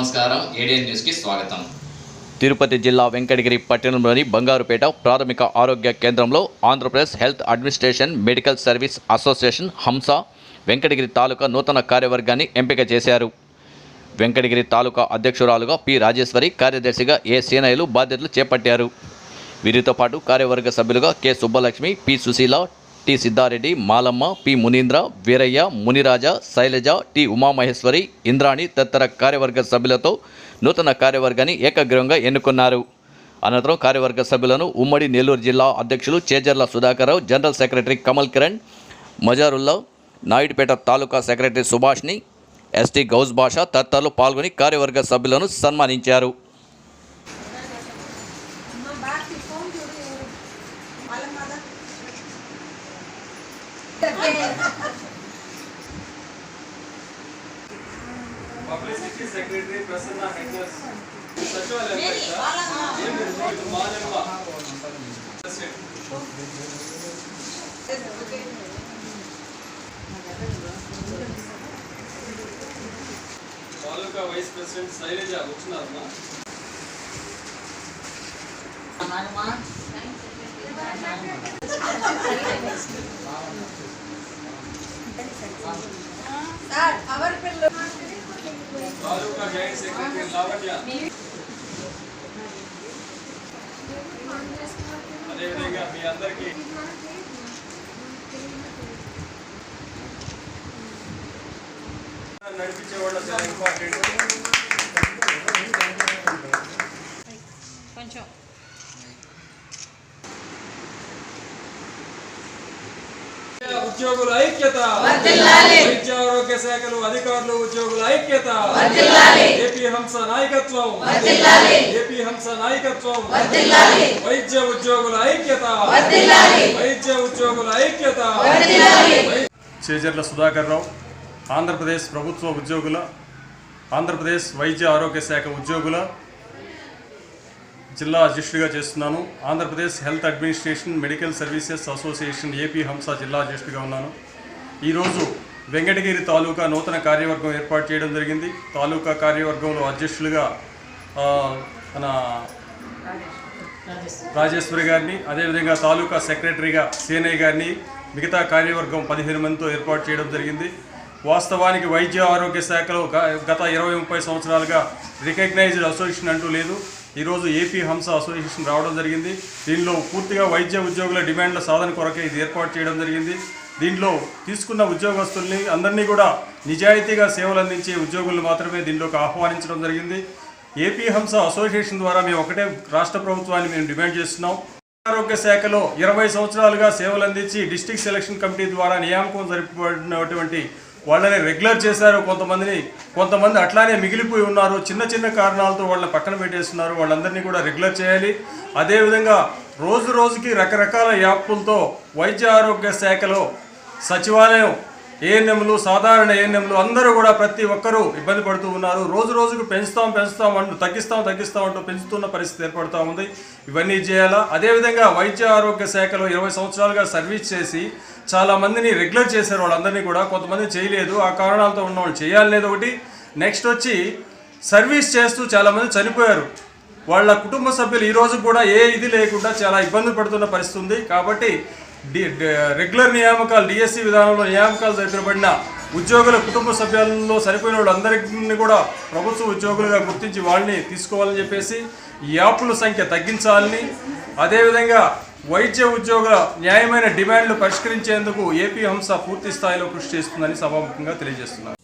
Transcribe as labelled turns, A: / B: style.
A: నమస్కారం. ఏడియన్ న్యూస్కి స్వాగతం.
B: తిరుపతి జిల్లా వెంకటగిరి పట్టణంలోని బంగారుపేట ప్రాథమిక ఆరోగ్య కేంద్రంలో Andhra Pradesh health administration medical service association Hamsa Venkatagiri taluka నూతన కార్యవర్గాన్ని ఎంపిక చేశారు. వెంకటగిరి తాలూకా అధ్యక్షురాలుగా పి. రాజేశ్వరి కార్యదర్శిగా ఏ. సీనయ్యలు బాధ్యతలు చేపట్టారు. వీరితో పాటు కార్యవర్గ సభ్యులుగా K. Subbalakshmi P. Sushila T Siddhareddy Malamma P Munindra Veeraiah Muniraja Shailaja T Umamaheswari Indrani తదితర కార్యవర్గ సభ్యులతో నూతన కార్యవర్గాన్ని ఏకగ్రీవంగా ఎన్నుకున్నారు. అనంతరం కార్యవర్గ సభ్యులను ఉమ్మడి నెల్లూరు జిల్లా అధ్యక్షులు Chejarla Sudhakar Rao general secretary Kamal Kiran Mazarulla Naidupeta taluka secretary Subhashini ST Ghouse Basha తదితరులు పాల్గొని కార్యవర్గ సభ్యులను సన్మానించారు.
C: ಪಬ್ಲಿಸಿಟಿ ಸೆಕ್ರೆಟರಿ ಪ್ರಸನ್ನ ಹೆಗ್ಗಸ್ ಸಚಿವಾಲಯ
D: ಮಾನವ ತಾಲೂಕಾ ವೈಸ್
C: ಪ್ರೆಸಿಡೆಂಟ್ ಶೈಲಜ ಲಕ್ಷ್ಮಣಮ್ಮ ಮಾನವ అదేవిధంగా మీ అందరికీ నడిపించే వాళ్ళు చాలా ఇంపార్టెంట్
D: కొంచెం
C: ఉద్యోగుల ఐక్యత. వైద్య ఆరోగ్య శాఖలు అధికారులు ఉద్యోగుల ఐక్యత. ఏపీ హంస నాయకత్వం. ఏపీ హంస నాయకత్వం. వైద్య ఉద్యోగుల ఐక్యత. వైద్య ఉద్యోగుల ఐక్యత. చేజర్ల సుధాకర్ రావు ఆంధ్రప్రదేశ్ ప్రభుత్వ ఉద్యోగుల ఆంధ్రప్రదేశ్ వైద్య ఆరోగ్య శాఖ ఉద్యోగుల జిల్లా అధ్యక్షుడిగా చేస్తున్నాను. Andhra Pradesh health administration medical services association AP Hamsa జిల్లా అధ్యక్షుడిగా ఉన్నాను. ఈరోజు వెంకటగిరి తాలూకా నూతన కార్యవర్గం ఏర్పాటు చేయడం జరిగింది. తాలూకా కార్యవర్గంలో అధ్యక్షులుగా మన రాజేశ్వరి గారిని అదేవిధంగా తాలూకా సెక్రటరీగా సేనయ్య గారిని మిగతా కార్యవర్గం పదిహేను మందితో ఏర్పాటు చేయడం జరిగింది. వాస్తవానికి వైద్య ఆరోగ్య శాఖలో గ- గత ఇరవై ముప్పై సంవత్సరాలుగా రికగ్నైజ్డ్ అసోసియేషన్ అంటూ లేదు. ఈరోజు ఏపీ హంస అసోసియేషన్ రావడం జరిగింది. దీనిలో పూర్తిగా వైద్య ఉద్యోగుల డిమాండ్ల సాధన కొరకే ఇది ఏర్పాటు చేయడం జరిగింది. దీనిలో తీసుకున్న ఉద్యోగస్తుల్ని అందరినీ కూడా నిజాయితీగా సేవలు అందించే ఉద్యోగులను మాత్రమే దీనిలోకి ఆహ్వానించడం జరిగింది. ఏపీ హంస అసోసియేషన్ ద్వారా మేము ఒకటే రాష్ట్ర ప్రభుత్వాన్ని మేము డిమాండ్ చేస్తున్నాం. ఆరోగ్య శాఖలో ఇరవై సంవత్సరాలుగా సేవలు అందించి డిస్టిక్ సెలక్షన్ కమిటీ ద్వారా నియామకం జరిపబడినటువంటి వాళ్ళని రెగ్యులర్ చేశారు కొంతమందిని కొంతమంది అట్లానే మిగిలిపోయి ఉన్నారు. చిన్న చిన్న కారణాలతో వాళ్ళని పక్కన పెట్టేస్తున్నారు. వాళ్ళందరినీ కూడా రెగ్యులర్ చేయాలి. అదేవిధంగా రోజు రోజుకి రకరకాల యాప్లతో వైద్య ఆరోగ్య శాఖలో సచివాలయం ఏఎన్ఎంలు సాధారణ ఏఎన్ఎంలు అందరూ కూడా ప్రతి ఒక్కరూ ఇబ్బంది పడుతూ ఉన్నారు. రోజు రోజుకు పెంచుతాం పెంచుతాం అంటూ తగ్గిస్తాం తగ్గిస్తాం అంటూ పెంచుతున్న పరిస్థితి ఏర్పడుతూ ఉంది. ఇవన్నీ చేయాలా? అదేవిధంగా వైద్య ఆరోగ్య శాఖలో ఇరవై సంవత్సరాలుగా సర్వీస్ చేసి చాలా మందిని రెగ్యులర్ చేశారు వాళ్ళందరినీ కూడా. కొంతమంది చేయలేదు. ఆ కారణాలతో ఉన్న వాళ్ళు చేయాలనేది ఒకటి. నెక్స్ట్ వచ్చి సర్వీస్ చేస్తూ చాలామంది చనిపోయారు. వాళ్ళ కుటుంబ సభ్యులు ఈ రోజు కూడా ఏ ఇది లేకుండా చాలా ఇబ్బంది పడుతున్న పరిస్థితి ఉంది. కాబట్టి డి రెగ్యులర్ నియామకాలు డిఎస్సి విధానంలో నియామకాలు దగ్గరబడిన ఉద్యోగుల కుటుంబ సభ్యులలో సరిపోయిన వాళ్ళందరినీ కూడా ప్రభుత్వ ఉద్యోగులుగా గుర్తించి వాళ్ళని తీసుకోవాలని చెప్పేసి యాప్ల సంఖ్య తగ్గించాలని అదేవిధంగా వైద్య ఉద్యోగుల న్యాయమైన డిమాండ్లు పరిష్కరించేందుకు ఏపీ హంస పూర్తి స్థాయిలో కృషి చేస్తుందని సభాముఖంగా తెలియజేస్తున్నారు.